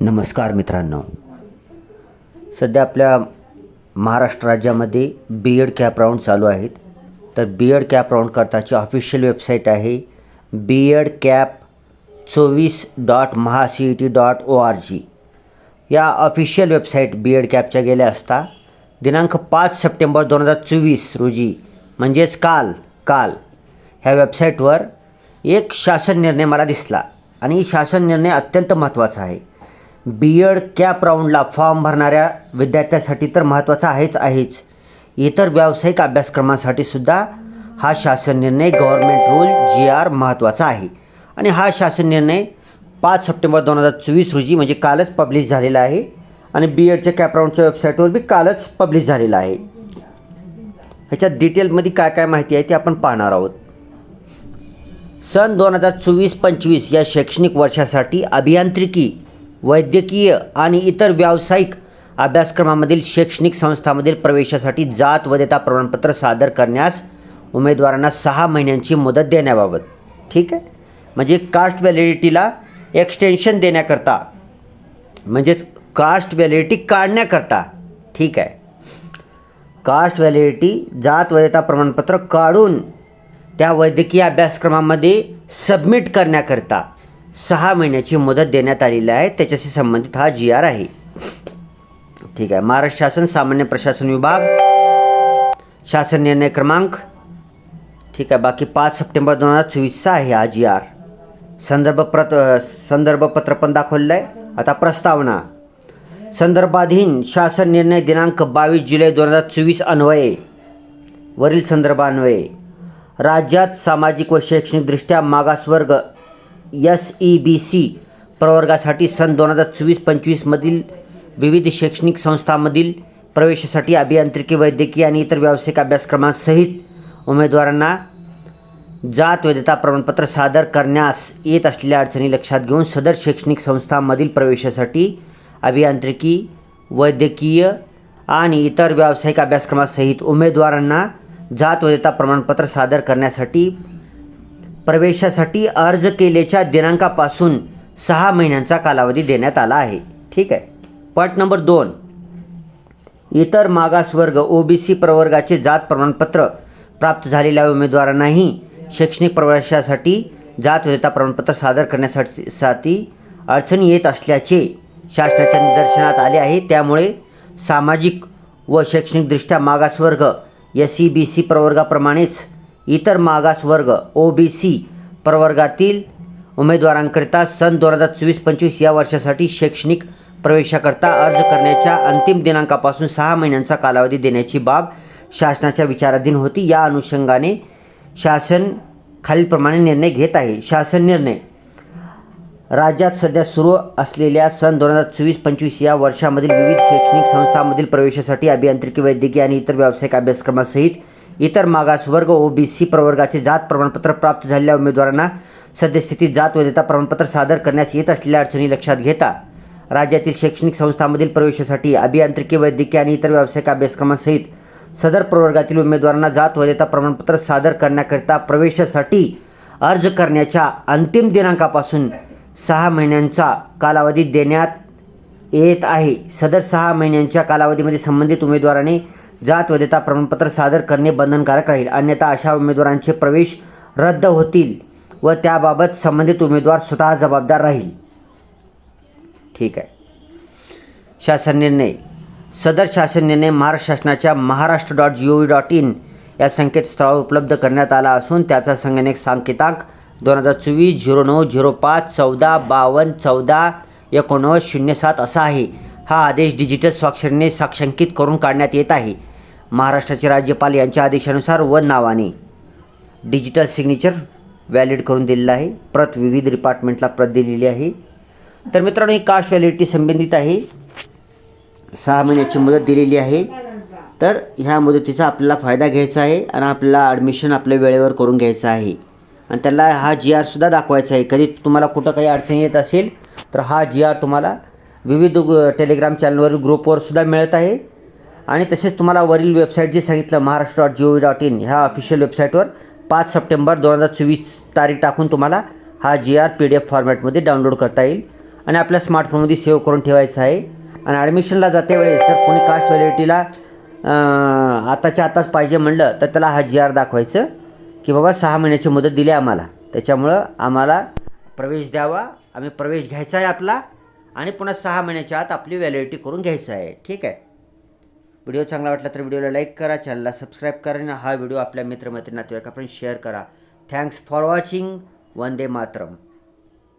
नमस्कार मित्रांनो. सध्या आपल्या महाराष्ट्र राज्यामध्ये बी एड कॅप राऊंड चालू आहेत. तर बी एड कॅप राऊंड करताची ऑफिशियल वेबसाईट आहे बी एड कॅप चोवीस dot Maha C E T dot O R G या ऑफिशियल वेबसाईट बी एड कॅपच्या गेल्या असता दिनांक पाच सप्टेंबर दोन हजार चोवीस रोजी म्हणजेच काल काल ह्या वेबसाईटवर एक शासन निर्णय मला दिसला. आणि शासन निर्णय अत्यंत महत्त्वाचा आहे. बी एड कॅप राऊंडला फॉर्म भरणाऱ्या विद्यार्थ्यासाठी तर महत्त्वाचा आहेच आहेच. इतर व्यावसायिक अभ्यासक्रमांसाठी सुद्धा हा शासन निर्णय गव्हर्मेंट रूल जी आर महत्त्वाचा आहे. आणि हा शासन निर्णय पाच सप्टेंबर दोन हजार चोवीस रोजी म्हणजे कालच पब्लिश झालेला आहे. आणि बी एडच्या कॅप राऊंडच्या वेबसाईटवर बी कालच पब्लिश झालेला आहे. ह्याच्यात डिटेलमध्ये काय काय माहिती आहे ते आपण पाहणार आहोत. सन दोन हजार चोवीस पंचवीस या शैक्षणिक वर्षासाठी अभियांत्रिकी वैद्यकीय आणि इतर व्यावसायिक अभ्यासक्रमामधील शैक्षणिक संस्थांमधील प्रवेशासाठी जात वैधता प्रमाणपत्र सादर करण्यास उमेदवारांना सहा महिन्यांची मुदत देण्याबाबत. ठीक आहे? म्हणजे कास्ट व्हॅलिडिटीला एक्सटेन्शन देण्याकरता म्हणजेच कास्ट व्हॅलिडिटी काढण्याकरता. ठीक आहे? कास्ट व्हॅलिडिटी जात वैधता प्रमाणपत्र काढून त्या वैद्यकीय अभ्यासक्रमामध्ये सबमिट करण्याकरता सहा महिन्याची मुदत देण्यात आलेली आहे. त्याच्याशी संबंधित हा जी आर आहे. ठीक आहे. महाराष्ट्र शासन सामान्य प्रशासन विभाग शासन निर्णय क्रमांक. ठीक आहे. बाकी पाच सप्टेंबर दोन हजार चोवीसचा आहे हा जी आर संदर्भ प्रत संदर्भ पत्र पण दाखवलेलं आहे. आता प्रस्तावना. संदर्भाधीन शासन निर्णय दिनांक बावीस जुलै दोन हजार चोवीस अन्वये. वरील संदर्भान्वये. राज्यात सामाजिक व शैक्षणिकदृष्ट्या मागासवर्ग एस ई बी सी प्रवर्गासाठी सन दोन हजार चोवीस पंचवीसमधील विविध शैक्षणिक संस्थांमधील प्रवेशासाठी अभियांत्रिकी वैद्यकीय आणि इतर व्यावसायिक अभ्यासक्रमांसहित उमेदवारांना जात वैधता प्रमाणपत्र सादर करण्यास येत असलेल्या अडचणी लक्षात घेऊन सदर शैक्षणिक संस्थांमधील प्रवेशासाठी अभियांत्रिकी वैद्यकीय आणि इतर व्यावसायिक अभ्यासक्रमासहित उमेदवारांना जात वैधता प्रमाणपत्र सादर करण्यासाठी प्रवेशासाठी अर्ज केलेच्या दिनांकापासून सहा महिन्यांचा कालावधी देण्यात आला आहे. ठीक आहे. पट नंबर दोन. इतर मागासवर्ग ओ बी सी प्रवर्गाचे जात प्रमाणपत्र प्राप्त झालेल्या उमेदवारांनाही शैक्षणिक प्रवेशासाठी जात वैधता प्रमाणपत्र सादर करण्यासाठी अडचणी येत असल्याचे शासनाच्या निदर्शनात आले आहे. त्यामुळे सामाजिक व शैक्षणिकदृष्ट्या मागासवर्ग एस सी बी सी प्रवर्गाप्रमाणेच इतर मागासवर्ग ओ बी सी प्रवर्गातील उमेदवारांकरिता सन दोन हजार चोवीस पंचवीस या वर्षासाठी शैक्षणिक प्रवेशाकरता अर्ज करण्याच्या अंतिम दिनांकापासून सहा महिन्यांचा कालावधी देण्याची बाब शासनाच्या विचाराधीन होती. या अनुषंगाने शासन खालीलप्रमाणे निर्णय घेत आहे. शासन निर्णय राज्यात सध्या सुरू असलेल्या सन दोन हजार चोवीस पंचवीस या वर्षामधील विविध शैक्षणिक संस्थांमधील प्रवेशासाठी अभियांत्रिकी वैद्यकीय आणि इतर व्यावसायिक अभ्यासक्रमासहित इतर मागासवर्ग ओ बी सी प्रवर्गाचे जात प्रमाणपत्र प्राप्त झालेल्या उमेदवारांना सद्यस्थितीत जात वैधता प्रमाणपत्र सादर करण्यास येत असलेल्या अडचणी लक्षात घेता राज्यातील शैक्षणिक संस्थांमधील प्रवेशासाठी अभियांत्रिकी वैद्यकीय आणि इतर व्यावसायिक अभ्यासक्रमासहित सदर प्रवर्गातील उमेदवारांना जात वैधता प्रमाणपत्र सादर करण्याकरिता प्रवेशासाठी अर्ज करण्याच्या अंतिम दिनांकापासून सहा महिन्यांचा कालावधी देण्यात येत आहे. सदर सहा महिन्यांच्या कालावधीमध्ये संबंधित उमेदवाराने जात वैधता प्रमाणपत्र सादर करणे बंधनकारक राहील. अन्यथा अशा उमेदवारांचे प्रवेश रद्द होतील व त्याबाबत संबंधित उमेदवार स्वतः जबाबदार राहील. ठीक आहे. शासन निर्णय. सदर शासन निर्णय महाराष्ट्र शासनाच्या Maharashtra dot G O V dot in या संकेतस्थळावर उपलब्ध करण्यात आला असून त्याचा संगणक सांकेतांक दोन हजार चोवीस झिरो नऊ झिरो पाच चौदा बावन्न चौदा एकोणनव्वद शून्य सात असा आहे. हा आदेश डिजिटल स्वाक्षरीने साक्षांकित करून काढण्यात येत आहे. महाराष्ट्राचे राज्यपाल यांच्या आदेशानुसार व नावाने. डिजिटल सिग्नेचर व्हॅलिड करून दिलेलं आहे. प्रत विविध डिपार्टमेंटला प्रत दिलेली आहे. तर मित्रांनो ही कास्ट व्हॅलिडिटी संबंधित आहे. सहा महिन्याची मुदत दिलेली आहे. तर ह्या मुदतीचा आपल्याला फायदा घ्यायचा आहे आणि आपल्याला ॲडमिशन आपल्या वेळेवर करून घ्यायचं आहे. आणि त्याला हा जी आरसुद्धा दाखवायचा आहे. कधी तुम्हाला कुठं काही अडचणी येत असेल तर हा जी आर तुम्हाला विविध टेलिग्राम चॅनलवरील ग्रुपवर सुद्धा मिळत आहे. आणि तसेच तुम्हाला वरील वेबसाईट जे सांगितलं Maharashtra dot G O V dot in ह्या ऑफिशियल वेबसाईटवर पाच सप्टेंबर दोन हजार चोवीस तारीख टाकून तुम्हाला हा G R P D F फॉर्मॅटमध्ये डाउनलोड करता येईल. आणि आपल्या स्मार्टफोनमध्ये सेव्ह करून ठेवायचं आहे. आणि ॲडमिशनला जाते वेळेस जर कोणी कास्ट व्हॅलिडिटीला आताच्या आताच पाहिजे म्हणलं तर त्याला हा जी आर दाखवायचं. की बाबा सहा महिन्याची मुदत दिली आम्हाला. त्याच्यामुळं आम्हाला प्रवेश द्यावा. आम्ही प्रवेश घ्यायचा आहे आपला आणि पुन्हा सहा महिन्याच्या आत आपली व्हॅलिडिटी करून घ्यायचं आहे ठीक आहे? व्हिडिओ चांगला वाटला तर व्हिडिओला लाईक करा चॅनलला सबस्क्राईब करा आणि हा व्हिडिओ आपल्या मित्रमैत्रिणी नातेवाईकापर्यंत शेअर करा. Thanks for watching. Vande Mataram.